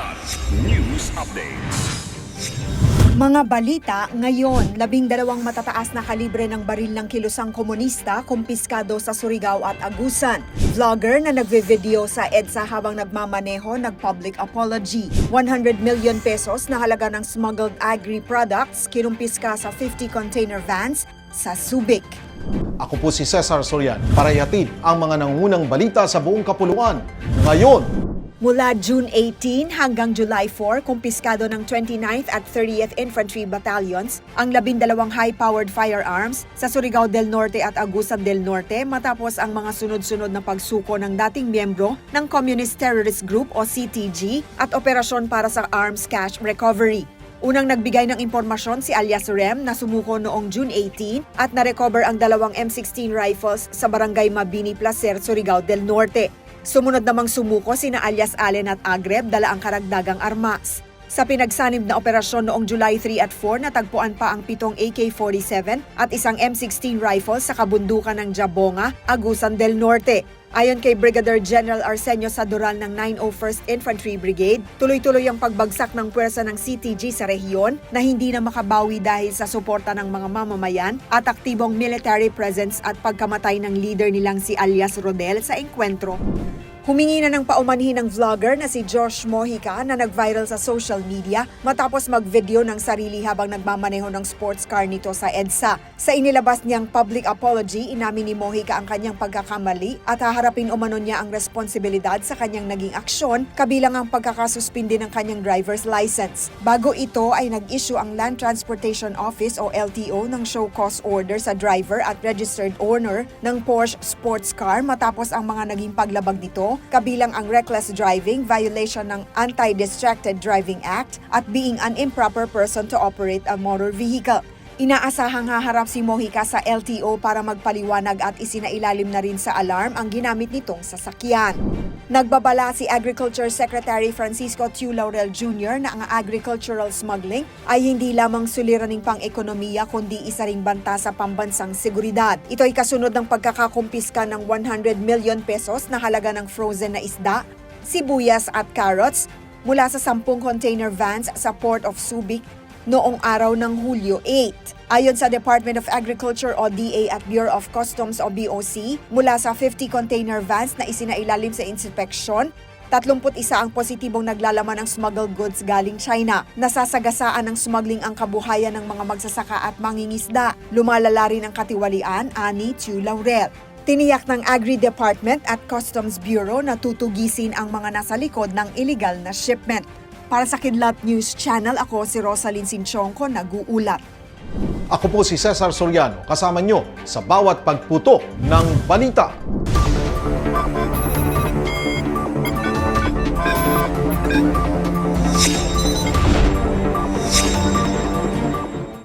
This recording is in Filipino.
Kidlat News Updates. Mga balita ngayon, labing dalawang matataas na kalibre ng baril ng kilusang komunista kumpiskado sa Surigao at Agusan. Vlogger na nagve-video sa EDSA habang nagmamaneho nag-public apology. 100 million pesos na halaga ng smuggled agri-products kinumpiska sa 50 container vans sa Subic. Ako po si Cesar Sorian para ihatid ang mga nangungunang balita sa buong kapuluan. Ngayon, Mula June 18 hanggang July 4, kumpiskado ng 29th at 30th Infantry Battalions ang labindalawang high-powered firearms sa Surigao del Norte at Agusan del Norte matapos ang mga sunod-sunod na pagsuko ng dating miyembro ng Communist Terrorist Group o CTG at operasyon para sa arms cash recovery. Unang nagbigay ng impormasyon si alias Rem na sumuko noong June 18 at na-recover ang dalawang M16 rifles sa barangay Mabini Placer, Surigao del Norte. Sumunod namang sumuko sina alias Allen at Agreb dala ang karagdagang armas. Sa pinagsanib na operasyon noong July 3 at 4, natagpuan pa ang pitong AK-47 at isang M16 rifle sa kabundukan ng Jabonga, Agusan del Norte. Ayon kay Brigadier General Arsenio Sadural ng 901st Infantry Brigade, tuloy-tuloy ang pagbagsak ng puwersa ng CTG sa rehiyon na hindi na makabawi dahil sa suporta ng mga mamamayan at aktibong military presence at pagkamatay ng leader nilang si alias Rodel sa engkwentro. Humingi na ng paumanhin ng vlogger na si Josh Mojica na nag-viral sa social media matapos mag-video ng sarili habang nagmamaneho ng sports car nito sa EDSA. Sa inilabas niyang public apology, inamin ni Mojica ang kanyang pagkakamali at haharapin umano niya ang responsibilidad sa kanyang naging aksyon kabilang ang pagkakasuspindi ng kanyang driver's license. Bago ito ay nag-issue ang Land Transportation Office o LTO ng show cause order sa driver at registered owner ng Porsche sports car matapos ang mga naging paglabag nito kabilang ang reckless driving, violation ng Anti-Distracted Driving Act at being an improper person to operate a motor vehicle. Inaasahang haharap si Mojica sa LTO para magpaliwanag at isinailalim na rin sa alarm ang ginamit nitong sasakyan. Nagbabala si Agriculture Secretary Francisco Tiu Laurel Jr. na ang agricultural smuggling ay hindi lamang suliraning pang-ekonomiya kundi isa ring banta sa pambansang seguridad. Ito ay kasunod ng pagkakakumpiska ng 100 million pesos na halaga ng frozen na isda, sibuyas at carrots mula sa 10 container vans sa Port of Subic noong araw ng Hulyo 8. Ayon sa Department of Agriculture o DA at Bureau of Customs o BOC, mula sa 50 container vans na isinailalim sa inspeksyon, 31 ang positibong naglalaman ng smuggled goods galing China. Nasasagasaan ng smuggling ang kabuhayan ng mga magsasaka at mangingisda. Lumalala rin ang katiwalian, ani Chu Laurel. Tiniyak ng Agri-Department at Customs Bureau na tutugisin ang mga nasa likod ng illegal na shipment. Para sa Kidlat News Channel, ako si Rosalyn Sinchonko, nag-uulat. ako po si Cesar Soriano kasama nyo sa bawat pagputo ng balita. Kidlat